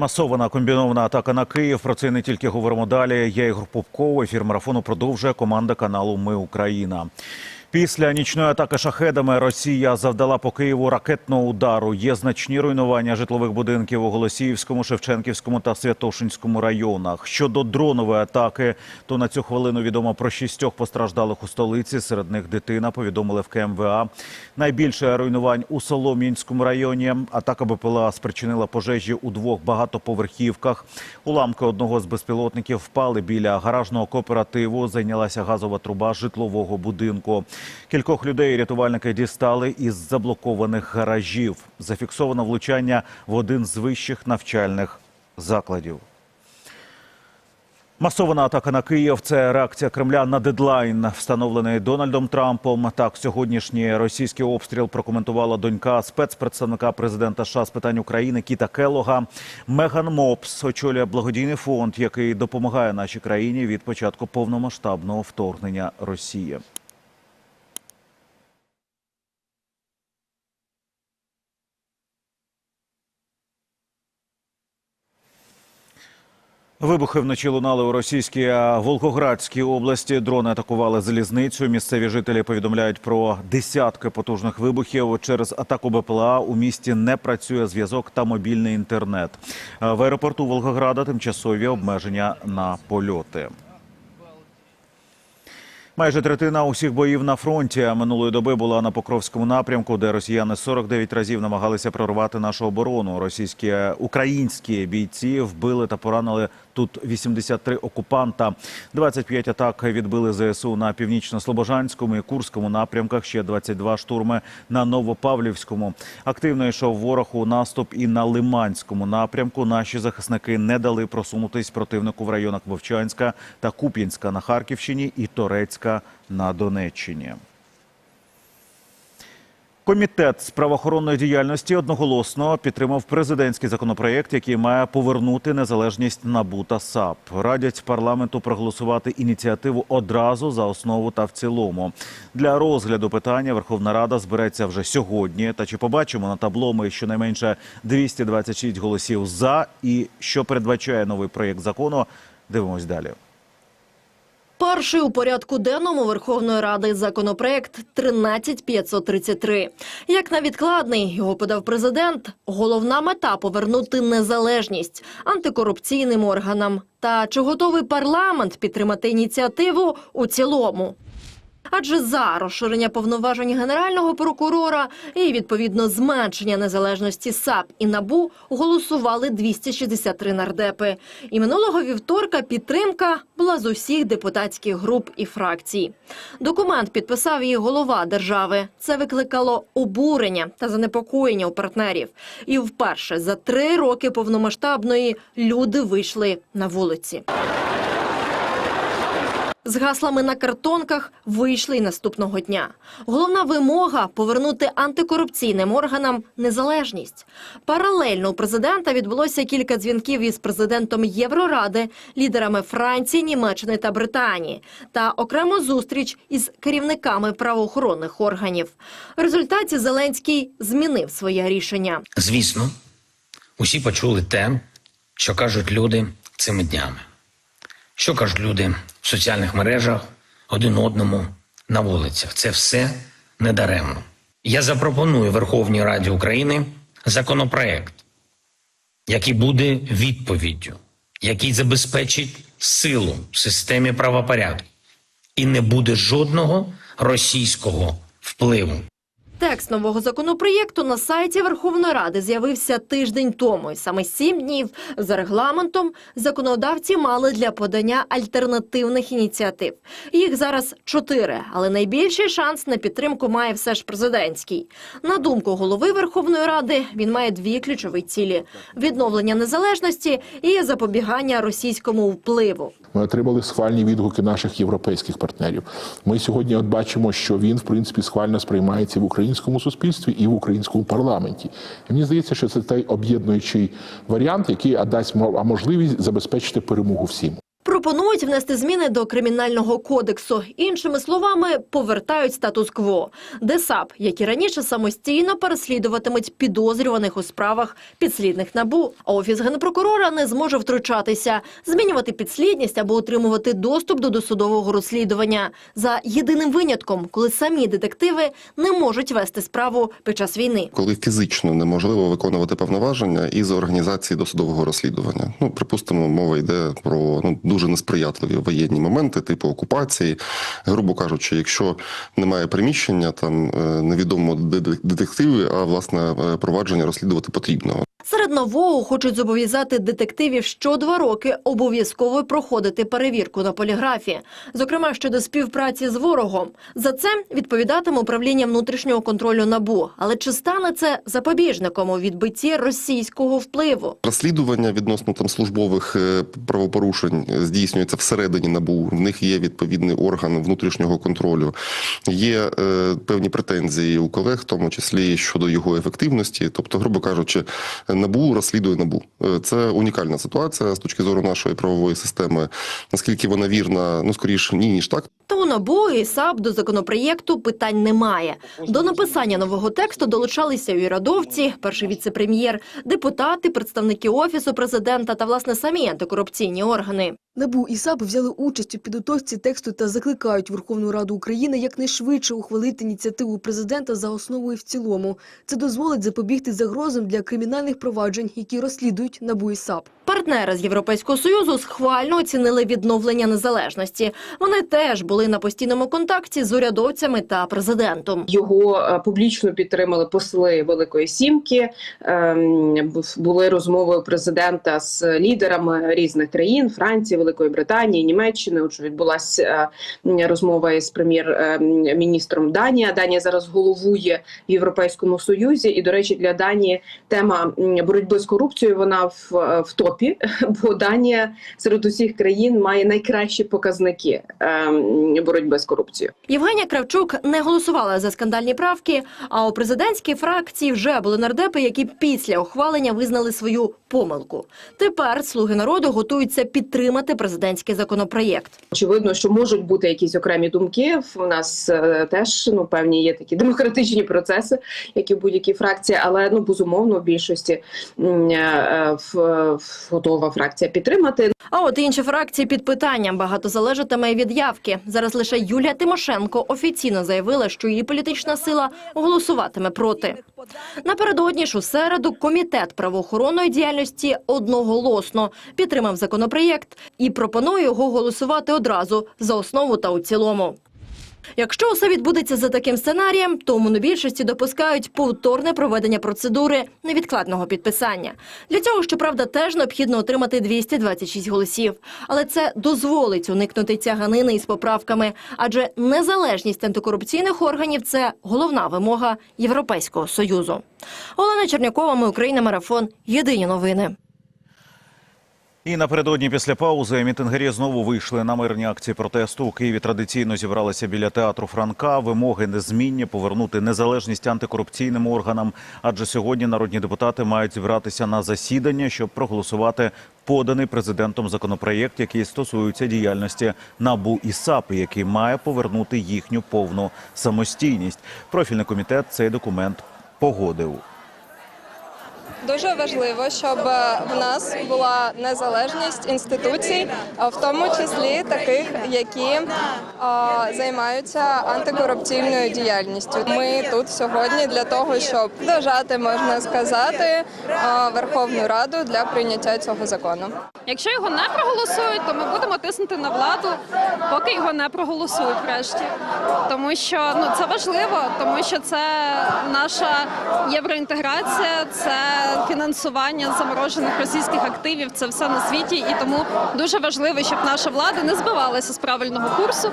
Масована комбінована атака на Київ. Про це не тільки говоримо далі. Я Ігор Попков. Ефір марафону продовжує команда каналу Ми Україна. Після нічної атаки шахедами Росія завдала по Києву ракетного удару. Є значні руйнування житлових будинків у Голосіївському, Шевченківському та Святошинському районах. Щодо дронової атаки, то на цю хвилину відомо про шістьох постраждалих у столиці. Серед них дитина повідомили в КМВА. Найбільше руйнувань у Солом'янському районі. Атака БПЛА спричинила пожежі у двох багатоповерхівках. Уламки одного з безпілотників впали біля гаражного кооперативу. Зайнялася газова труба житлового будинку. Кількох людей рятувальники дістали із заблокованих гаражів. Зафіксовано влучання в один з вищих навчальних закладів. Масована атака на Київ це реакція Кремля на дедлайн, встановлений Дональдом Трампом. Так, сьогоднішній російський обстріл прокоментувала донька спецпредставника президента США з питань України Кіта Келога. Меган Мопс очолює благодійний фонд, який допомагає нашій країні від початку повномасштабного вторгнення Росії. Вибухи вночі лунали у російській Волгоградській області. Дрони атакували залізницю. Місцеві жителі повідомляють про десятки потужних вибухів. Через атаку БПЛА у місті не працює зв'язок та мобільний інтернет. В аеропорту Волгограда тимчасові обмеження на польоти. Майже третина усіх боїв на фронті минулої доби була на Покровському напрямку, де росіяни 49 разів намагалися прорвати нашу оборону. Російські українські бійці вбили та поранили тут 83 окупанта. 25 атак відбили ЗСУ на північно-слобожанському і Курському напрямках. Ще 22 штурми на Новопавлівському. Активно йшов ворог у наступ і на Лиманському напрямку. Наші захисники не дали просунутись противнику в районах Вовчанська та Куп'янська на Харківщині і Торецька на Донеччині. Комітет з правоохоронної діяльності одноголосно підтримав президентський законопроєкт, який має повернути незалежність НАБУ та САП. Радять парламенту проголосувати ініціативу одразу за основу та в цілому. Для розгляду питання Верховна Рада збереться вже сьогодні. Та чи побачимо на табло ми щонайменше 226 голосів за і що передбачає новий проєкт закону? Дивимось далі. Перший у порядку денному Верховної Ради законопроект 13533. Як на відкладний його подав президент, головна мета повернути незалежність антикорупційним органам. Та чи готовий парламент підтримати ініціативу у цілому? Адже за розширення повноважень генерального прокурора і відповідно зменшення незалежності САП і НАБУ голосували 263 нардепи. І минулого вівторка підтримка була з усіх депутатських груп і фракцій. Документ підписав її голова держави. Це викликало обурення та занепокоєння у партнерів. І вперше за три роки повномасштабної люди вийшли на вулиці. З гаслами на картонках вийшли й наступного дня. Головна вимога повернути антикорупційним органам незалежність. Паралельно у президента відбулося кілька дзвінків із президентом Євроради, лідерами Франції, Німеччини та Британії, та окремо зустріч із керівниками правоохоронних органів. В результаті Зеленський змінив своє рішення. Звісно, усі почули те, що кажуть люди цими днями. Що кажуть люди в соціальних мережах один одному на вулицях. Це все недаремно. Я запропоную Верховній Раді України законопроект, який буде відповіддю, який забезпечить силу в системі правопорядку і не буде жодного російського впливу. Текст нового законопроєкту на сайті Верховної Ради з'явився тиждень тому. І саме сім днів за регламентом законодавці мали для подання альтернативних ініціатив. Їх зараз чотири, але найбільший шанс на підтримку має все ж президентський. На думку голови Верховної Ради, він має дві ключові цілі: відновлення незалежності і запобігання російському впливу. Ми отримали схвальні відгуки наших європейських партнерів. Ми сьогодні от бачимо, що він в принципі схвально сприймається в українському суспільстві і в українському парламенті. І мені здається, що це той об'єднуючий варіант, який дасть мо- можливість забезпечити перемогу всім. Про Пропонують внести зміни до кримінального кодексу. Іншими словами, повертають статус-кво, де САП, як і раніше, самостійно переслідуватимуть підозрюваних у справах підслідних набу. А офіс генпрокурора не зможе втручатися, змінювати підслідність або отримувати доступ до досудового розслідування за єдиним винятком, коли самі детективи не можуть вести справу під час війни. коли фізично неможливо виконувати повноваження із організації досудового розслідування. Ну, припустимо, мова йде про ну дуже несприятливі воєнні моменти, типу окупації. Грубо кажучи, якщо немає приміщення, там е, невідомо де де- детективи, а власне е, провадження розслідувати потрібно. Серед нового хочуть зобов'язати детективів що два роки обов'язково проходити перевірку на поліграфі, зокрема щодо співпраці з ворогом. За це відповідатиме управління внутрішнього контролю набу. Але чи стане це запобіжником у відбитті російського впливу? Розслідування відносно там службових е, правопорушень здійснюється всередині набу. В них є відповідний орган внутрішнього контролю. Є е, певні претензії у колег, в тому числі щодо його ефективності. Тобто, грубо кажучи, набу розслідує набу. Е, Це унікальна ситуація з точки зору нашої правової системи. Наскільки вона вірна, ну скоріше ні, ніж так. То у НАБУ і САП до законопроєкту питань немає. До написання нового тексту долучалися і радовці, перший віце-прем'єр, депутати, представники офісу президента та власне самі антикорупційні органи. НАБУ і САП взяли участь у підготовці тексту та закликають Верховну Раду України якнайшвидше ухвалити ініціативу президента за основу і в цілому. Це дозволить запобігти загрозам для кримінальних проваджень, які розслідують НАБУ і САП. Партнери з Європейського союзу схвально оцінили відновлення незалежності. Вони теж були на постійному контакті з урядовцями та президентом. Його е, публічно підтримали посли Великої Сімки. ем, Були розмови у президента з лідерами різних країн Франції, Великої Британії, Німеччини. Отже, відбулася е, розмова із прем'єр-міністром Данії. Данія зараз головує в Європейському Союзі. І, до речі, для Данії тема боротьби з корупцією вона в, е, в топі, бо Данія серед усіх країн має найкращі показники ем, боротьби з корупцією. Євгенія Кравчук не голосувала за скандальні правки. А у президентській фракції вже були нардепи, які після ухвалення визнали свою помилку. Тепер слуги народу готуються підтримати президентський законопроєкт. Очевидно, що можуть бути якісь окремі думки. У нас е, теж ну певні є такі демократичні процеси, як і в будь-якій фракції, але ну безумовно в більшості м, е, готова фракція підтримати. А от інші фракції під питанням багато залежатиме від явки. Зараз лише Юлія Тимошенко офіційно заявила, що її політична сила голосуватиме проти. Напередодні ж у середу комітет правоохоронної діяльності одноголосно підтримав законопроєкт і пропонує його голосувати одразу за основу та у цілому. Якщо усе відбудеться за таким сценарієм, то монобільшості допускають повторне проведення процедури невідкладного підписання. Для цього, щоправда, теж необхідно отримати 226 голосів. Але це дозволить уникнути тяганини із поправками, адже незалежність антикорупційних органів це головна вимога Європейського союзу. Олена Чернякова, ми Україна, марафон. Єдині новини. І напередодні після паузи мітингарі знову вийшли на мирні акції протесту. У Києві традиційно зібралися біля театру Франка. Вимоги незмінні повернути незалежність антикорупційним органам. Адже сьогодні народні депутати мають зібратися на засідання, щоб проголосувати поданий президентом законопроєкт, який стосується діяльності НАБУ і САП, який має повернути їхню повну самостійність. Профільний комітет цей документ погодив. Дуже важливо, щоб е, в нас була незалежність інституцій, в тому числі таких, які займаються антикорупційною діяльністю. Ми тут сьогодні для того, щоб дожати, можна сказати, Верховну Раду для прийняття цього закону. Якщо його не проголосують, то ми будемо тиснути на владу, поки його не проголосують врешті. Тому що ну це важливо, тому що це наша євроінтеграція, це фінансування заморожених російських активів. Це все на світі, і тому дуже важливо, щоб наша влада не збивалася з правильного курсу.